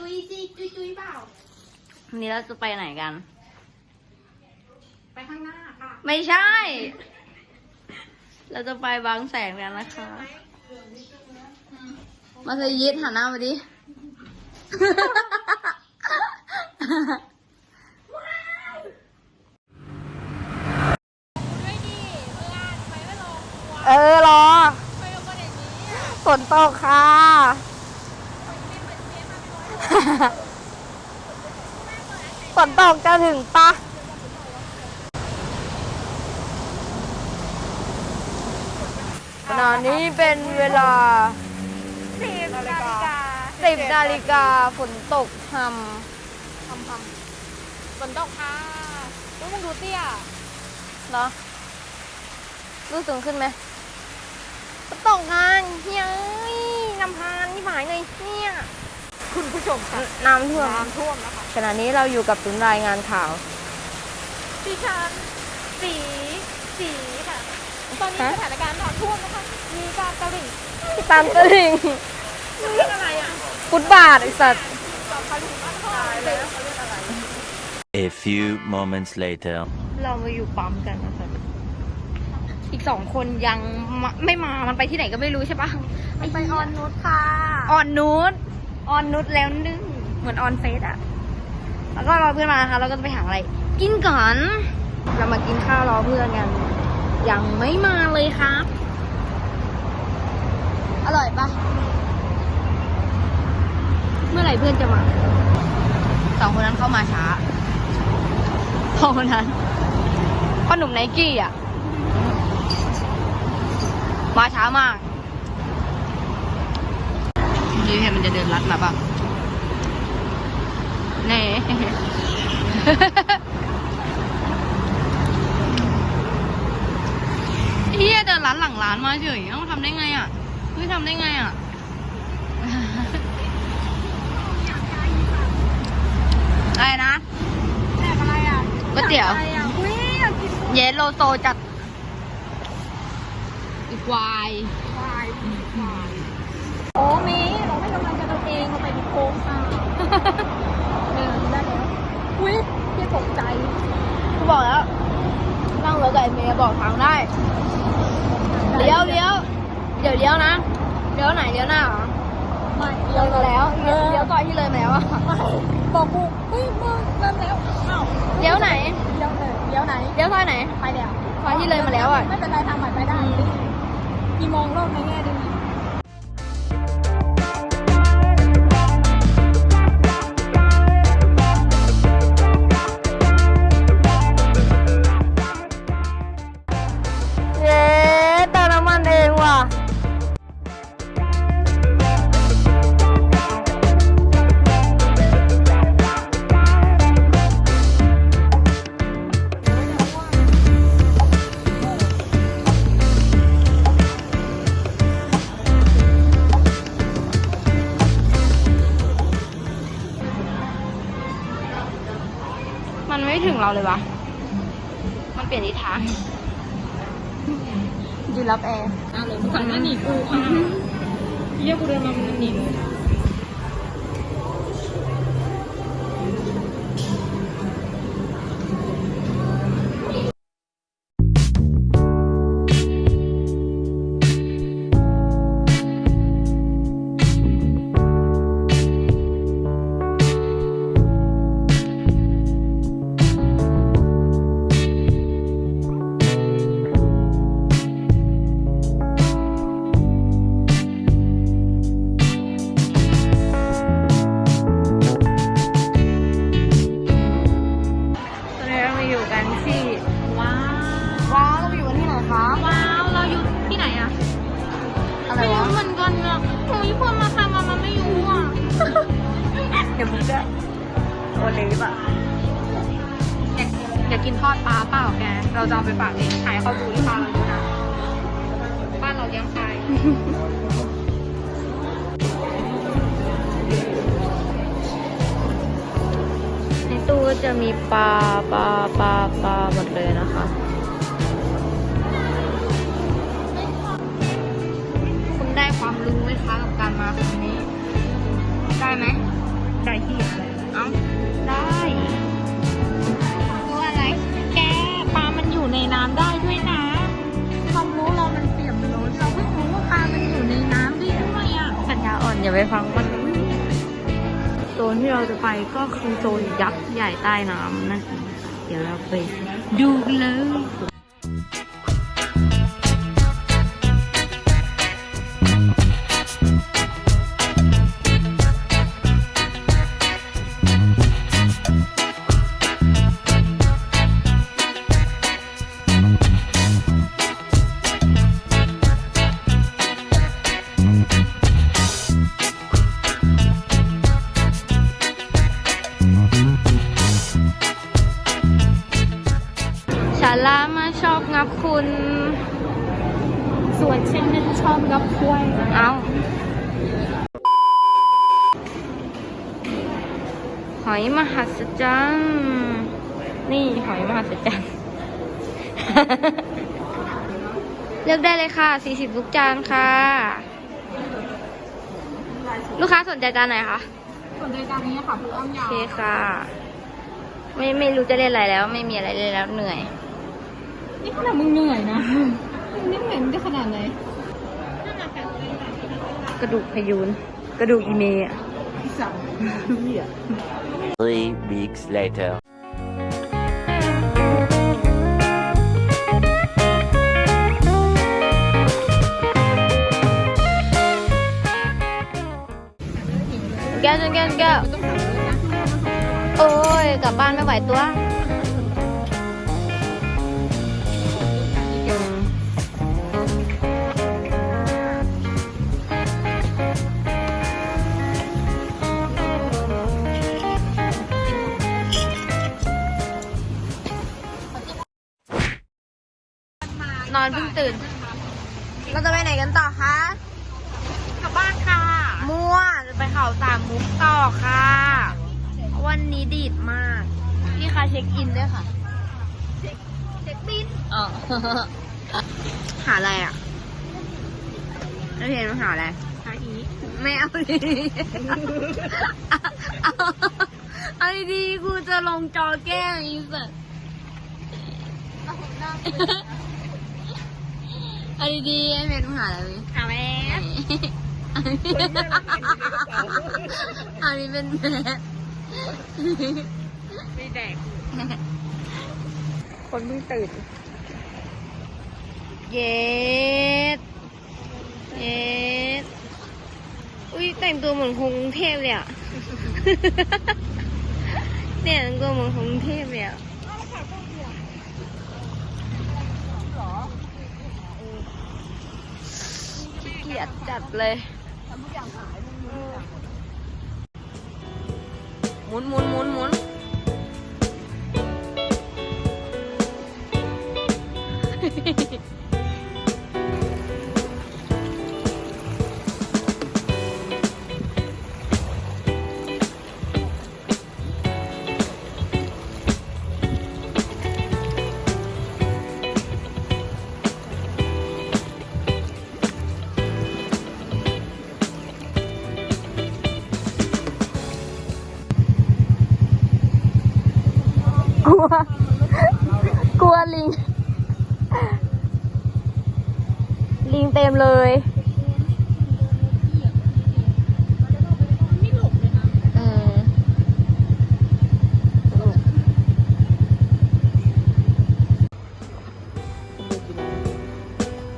จุยสิจุยจุยเปล่า วันนี้เราจะไปไหนกัน ไปข้างหน้าค่ะไม่ใช่ เราจะไปบางแสนกันนะคะ มาสยิดหันหน้ามาดิ เออรอฝนตกค่ะ ฝนตกจะถึงปะขณะนี้เป็นเวลา สิบนาฬิกาสิบนาฬิกาฝนตกททำทำฝนตกค่ะลูกมึงดูเตี้ยำเนาะรู้สึกขึ้นไหมฝนตกงานเฮ้ยน้ำพานนี่หมายไงเนี่ย คุณผู้ชมค่ะน้ำท่วมน้ำท่วมนะคะขณะนี้เราอยู่กับศูนย์รายงานข่าวดิฉันสีสีค่ะ ตอนนี้ฮะสถานการณ์น้ำท่วมนะคะ มีการตลิ่งตามตลิ่งเรียกอะไรอะฟุตบาทไอสัตว์ต่อไปถึงบ้านพ่อเลยเขาเรียกอะไร A few moments later. เรามาอยู่ปั๊มกันนะคะอีกสองคนยังมาไม่มา มันไปที่ไหนก็ไม่รู้ใช่ปะไปออนนุชค่ะ ออนนูด ออนนูดแล้วนึ่งเหมือนออนเฟสอะแล้วก็รอเพื่อนมานะคะเราก็จะไปหาอะไร กินก่อน เรามากินข้าวรอเพื่อนกัน ยังไม่มาเลยครับ อร่อยปะเมื่อไหร่เพื่อนจะมาสองคนนั้นเข้ามาช้าสองคนนั้นพ่อหนุ่มไนกี้อะ มาช้ามาก นี่เห็นมันจะเดินลัดมาป่ะเน่เฮียเดินร้านหลังร้านมาเฉยเอ้าทำได้ไงอะเฮ้ยทำได้ไงอะอะไรนะแจกอะไรอะก๋วยเตี๋ยวอะไรอะอุ้ยอยากกินเยสโลโซจัดอีกวาย ควายควายโอ้มี โค้งค่ะเดินได้แล้วอุ้ยพี่ตกใจกูบอกแล้ว นั่งรถกับไอ้เมย์บอกทางได้ เลี้ยวเลี้ยวเดี๋ยวเลี้ยวนะ เลี้ยวไหนเลี้ยวหน้าเหรอ ไม่เลยมาแล้วเออเลี้ยวซอยที่เลยมาแล้วอะไม่บอกกูเฮ้ยมึงเริ่มแล้วอ้าวเลี้ยวไหน เลี้ยวเลยเลี้ยวไหน เลี้ยวซอยไหน ไปแล้วซอยที่เลยมาแล้วอะไม่เป็นไรทางใหม่ไปได้มีมองโลกในแง่ดี มันไม่ถึงเราเลยวะ มันเปลี่ยนทิศทางยืนรับแอร์อ้าวเลยสั่งมาหนีกูค่ะเยี่ยกูเดินมามันหนีกูตอน ลฟอะอยากอยากกินทอดปลาเปล่าแก เราจะเอาไปฝากเองขายเขาดูที่ปลาเราดูนะ บ้านเราเลี้ยงปลาในตู้ก็จะมีปลาปลาปลาปลาหมดเลยนะคะ อย่าไปฟังมันโซนที่เราจะไปก็คือโซนยักษ์ใหญ่ใต้น้ำนั่นเองเดี๋ยวเราไปดูกันเลยาลามาชอบงับคุณ ส่วนฉันนั้นชอบกับกล้วยเอาหอยมหัศจรรย์นี่หอยมหัศจรรย์เลือกได้เลยค่ะ 40 ลูกจานค่ะ ลูกค้าสนใจจานไหนคะส่วนในจานนี้ค่ะคืออ้อมาโอยเคค่ะ ไม่ไม่รู้จะเล่นอะไรแล้ว ไม่มีอะไรเล่นแล้วเหนื่อย นี่ขนาดมึงเหนื่อยนะ มึงนี่เหนื่อยมันจะขนาดไหน กระดูกพยูน กระดูกอีเมย์อะ Three weeks later. แก้วจนแก้วจนแก้ว โอ้ย กลับบ้านไม่ไหวตัว ตื่น เราจะไปไหนกันต่อคะกลับบ้านค่ะ มั่วจะไปเขาสามมุกต่อค่ะ วันนี้ดีดมาก พี่คะเช็คอินด้วยค่ะ เช็คบินอ๋อหาอะไรอะแล้วเห็นมาหาอะไรหาอีไม่เอาดิเอาเอาดีๆกูจะลงจอแก้งอีสัส เอาดีๆไอ้เพชรมึงหาอะไรไหมหาแม่อันนี้เป็นแม่ไม่แดก คนเพิ่งตื่น เย็ด เย็ด อุ้ยแต่งตัวเหมือนคนกรุงเทพเลยอะ เนี่ยแต่งตัวเหมือนคนกรุงเทพเลยอะขี้เกี ยจจัดเลยหมุนหมุนหมุนหมุน ลัว กลัวลิง ลิงเต็มเลย อืม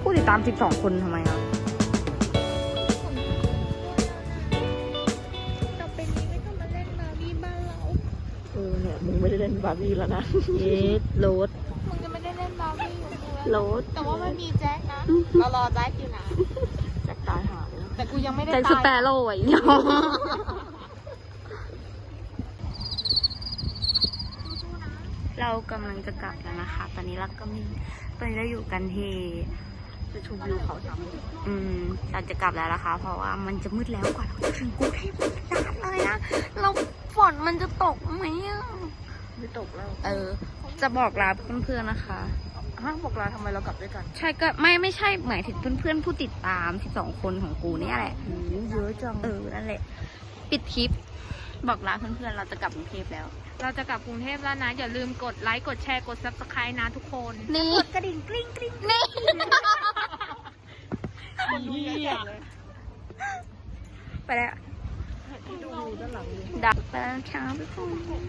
ผู้ติดตาม 12 คนทำไมอะต่ บาร์บี้แล้วนะเยสโรสมึงจะไม่ได้เล่นบาร์บี้อยู่กูโรแล้วสแต่ว่ามันมีแจ็คนะเรารอแจ็คอยู่นะแจ็คตายหาเลยแต่กูยังไม่ได้แจ็คตายสเปโร่ไอ้เนี่ยเรากำลังจะกลับแล้วนะคะ ตอนนี้เราก็มีตอนนี้เราอยู่กันที่จะชมวิวเขาสามมุกอืมเราจะกลับแล้วนะคะ เพราะว่ามันจะมืดแล้วกว่าเราจะถึงกรุงเทพนานเลยนะเราฝนมันจะตกไหมอะ ไม่ตกแล้วเออ จะบอกลาเพื่อนๆนะคะ ห้างบอกลาทำไมเรากลับด้วยกันใช่ก็ไม่ไม่ใช่หมายถึงเพื่อนๆผู้ติดตาม 12 คนของกูเนี่ยแหละ โอ้เยอะจังเออ นั่นแหละ ปิดคลิป บอกลาเพื่อนๆ เราจะกลับกรุงเทพแล้ว เราจะกลับกรุงเทพแล้วนะ อย่าลืมกดไลค์ กดแชร์ กด subscribe นะทุกคน นี่ กดกระดิ่งกริ๊งกริ๊งนี่ คนดูเยอะเลย ไปแล้วที่ดูอยู่ด้านหลังเลยดักไป แล้วค่ะทุกคน